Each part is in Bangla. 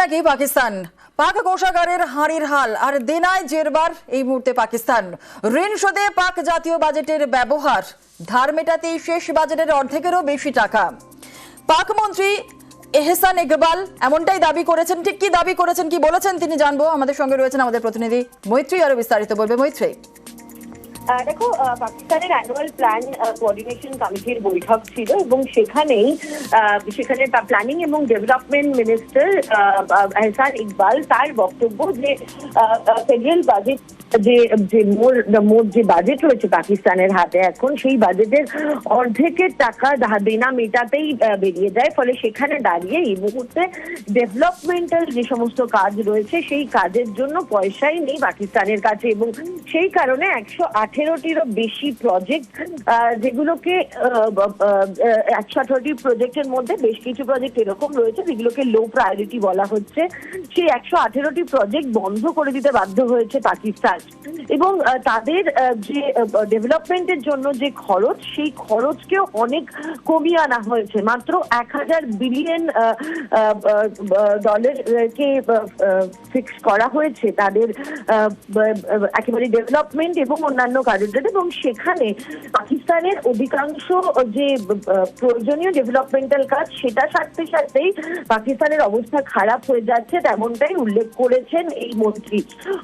নাকি পাকিস্তান? পাক কোষাগারের হাঁড়ির হাল আর দেনায় জেরবার এই মুহূর্তে পাকিস্তান। ঋণ শোধে পাক জাতীয় বাজেটের ব্যবহার। ধার মেটাতেই শেষ বাজেটের অর্ধেকেরও বেশি টাকা। পাক মন্ত্রী এহসান ইকবাল এমনটাই দাবি করেছেন। ঠিক কি দাবি করেছেন কি বলেছেন তিনি জানব। আমাদের সঙ্গে রয়েছেন আমাদের প্রতিনিধি মৈত্রী আরও বিস্তারিত বলবে। মৈত্রী। দেখো পাকিস্তানের অ্যানুয়াল প্ল্যান কোঅর্ডিনেশন কমিটির বৈঠক ছিল এবং সেখানেই সেখানে প্ল্যানিং এবং ডেভেলপমেন্ট মিনিস্টার এহসান ইকবাল তার বক্তব্য যে ফেডারেল বাজেট যে যে মোট যে বাজেট রয়েছে পাকিস্তানের হাতে এখন, সেই বাজেটের অর্ধেকের টাকা দেনা মেটাতেই বেরিয়ে যায়। ফলে সেখানে দাঁড়িয়ে এই মুহূর্তে ডেভেলপমেন্টাল যে সমস্ত কাজ রয়েছে, সেই কাজের জন্য পয়সাই নেই পাকিস্তানের কাছে এবং সেই কারণে একশো আট আঠেরোটিরও বেশি প্রজেক্ট যেগুলোকে একশো আঠেরোটি প্রজেক্টের মধ্যে বেশ কিছু প্রজেক্ট এরকম রয়েছে, যেগুলোকে লো প্রায়োরিটি বলা হচ্ছে। সেই একশো আঠেরোটি প্রজেক্ট বন্ধ করে দিতে বাধ্য হয়েছে পাকিস্তান। এবং তাদের যে ডেভেলপমেন্টের জন্য যে খরচ, সেই খরচকেও অনেক কমিয়ে আনা হয়েছে। মাত্র এক হাজার বিলিয়ন ডলারকে ফিক্স করা হয়েছে তাদের একেবারে ডেভেলপমেন্ট এবং অন্যান্য কাজের এবং সেখানে পাকিস্তানের অধিকাংশ যে প্রয়োজনীয় ডেভেলপমেন্টাল কাজ সেটা সারতে সারতেই পাকিস্তানের অবস্থা খারাপ হয়ে যাচ্ছে তেমনটাই উল্লেখ করেছেন এই মন্ত্রী।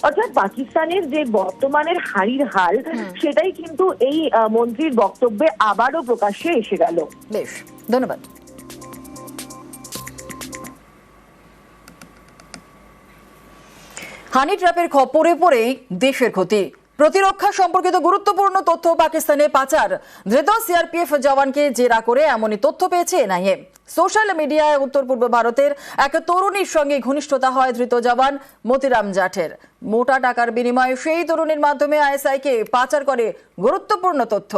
অর্থাৎ পাকিস্তানের যে বর্তমানের হাড়ির হাল সেটাই কিন্তু এই মন্ত্রীর বক্তব্যে আবারও প্রকাশ্যে এসে গেল। বেশ ধন্যবাদ। হানি ট্র্যাপের খপরে পড়েই দেশের ক্ষতি। প্রতিরক্ষা সম্পর্কিত গুরুত্বপূর্ণ তথ্য পাকিস্তানে পাচার। ধৃত সিআরপিএফ জওয়ানকে জেরা করে এমনই তথ্য পেয়েছে এনআইএ। সোশ্যাল মিডিয়ায় উত্তর পূর্ব ভারতের এক তরুণীর সঙ্গে ঘনিষ্ঠতা হয় ধৃত জওয়ান মতিরাম জাঠের। মোটা টাকার বিনিময়ে সেই তরুণীর মাধ্যমে আইএসআইকে পাচার করে গুরুত্বপূর্ণ তথ্য।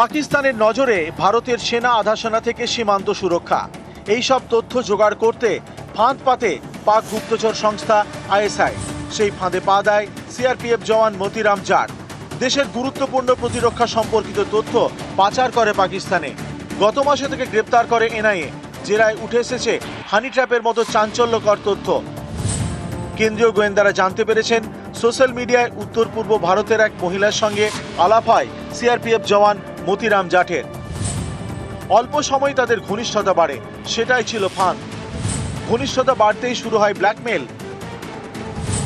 পাকিস্তানের নজরে ভারতের সেনা আধাসেনা থেকে সীমান্ত সুরক্ষা। এই সব তথ্য জোগাড় করতে ফাঁদ পাতে পাক গুপ্তচর সংস্থা আইএসআই। সেই ফাঁদে পা দেয় সিআরপিএফ জওয়ান মতিরাম জাট। দেশের গুরুত্বপূর্ণ প্রতিরক্ষা সম্পর্কিত তথ্য পাচার করে পাকিস্তানে। গত মাসে থেকে গ্রেপ্তার করে এনআইএ। জেরায় উঠে এসেছে হানি ট্র্যাপের মতো চাঞ্চল্যকর তথ্য। কেন্দ্রীয় গোয়েন্দারা জানতে পেরেছেন, সোশ্যাল মিডিয়ায় উত্তর পূর্ব ভারতের এক মহিলার সঙ্গে আলাপ হয় সিআরপিএফ জওয়ান মতিরাম জাঠের অল্প সময় তাদের ঘনিষ্ঠতা বাড়ে, সেটাই ছিল ফান ঘনিষ্ঠতা বাড়তেই শুরু হয় ব্ল্যাকমেল।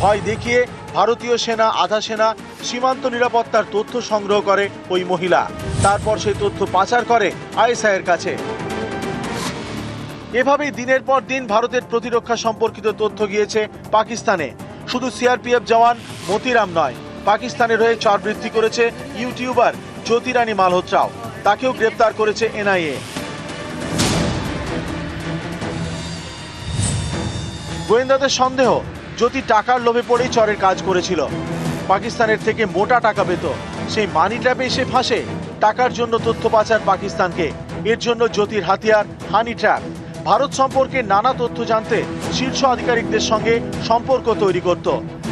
ভয় দেখিয়ে ভারতীয় সেনা, আধা সেনা, সীমান্ত নিরাপত্তার তথ্য সংগ্রহ করে ওই মহিলা। তারপর সেই তথ্য পাচার করে আইএসআই এর কাছে। এভাবেই দিনের পর দিন ভারতের প্রতিরক্ষা সম্পর্কিত তথ্য গিয়েছে পাকিস্তানে। শুধু সিআরপিএফ জওয়ান মতিরাম নয় পাকিস্তানের হয়ে চরবৃত্তি করেছে ইউটিউবার জ্যোতিরানী মালহোত্রাও, তাকেও গ্রেপ্তার করেছে এনআইএ। গোয়েন্দাদের সন্দেহ, জ্যোতি টাকার লোভে পড়েই চরের কাজ করেছিল। পাকিস্তানের থেকে মোটা টাকা পেত। সেই মানি ট্র্যাপে এসে ফাঁসে। টাকার জন্য তথ্য পাচার পাকিস্তানকে। এর জন্য জ্যোতির হাতিয়ার হানি ট্র্যাপ ভারত সম্পর্কে নানা তথ্য জানতে শীর্ষ আধিকারিকদের সঙ্গে সম্পর্ক তৈরি করত।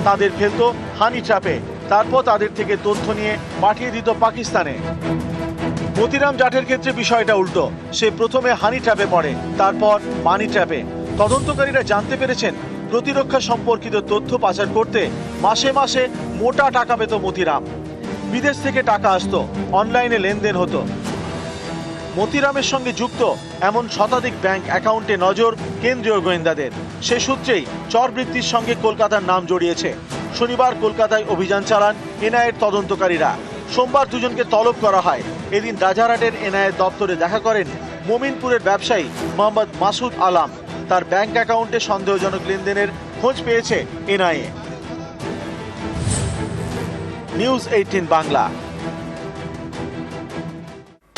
তাদের ফেলতো হানি ট্র্যাপে তারপর তাদের থেকে তথ্য নিয়ে পাঠিয়ে দিত পাকিস্তানে। মতিরাম জাটের ক্ষেত্রে বিষয়টা উল্টো। সে প্রথমে হানি ট্র্যাপে পড়ে, তারপর মানি ট্র্যাপে। তদন্তকারীরা জানতে পেরেছেন, প্রতিরক্ষা সম্পর্কিত তথ্য পাচার করতে মাসে মাসে মোটা টাকা পেত মতিরাম। বিদেশ থেকে টাকা আসতো, অনলাইনে লেনদেন হতো। মতিরামের সঙ্গে যুক্ত এমন শতাধিক ব্যাংক অ্যাকাউন্টে নজর কেন্দ্রীয় গোয়েন্দাদের। সে সূত্রেই চরবৃত্তির সঙ্গে কলকাতার নাম জড়িয়েছে। শনিবার কলকাতায় অভিযান চালান এনআইয়ের তদন্তকারীরা। সোমবার দুজনকে তলব করা হয়। এদিন রাজারহাটের এনআইয়ের দপ্তরে দেখা করেন মোমিনপুরের ব্যবসায়ী মোহাম্মদ মাসুদ আলাম। তার ব্যাংক অ্যাকাউন্টে সন্দেহজনক লেনদেনের খোঁজ পেয়েছে এনআইএ। News eighteen Bangla.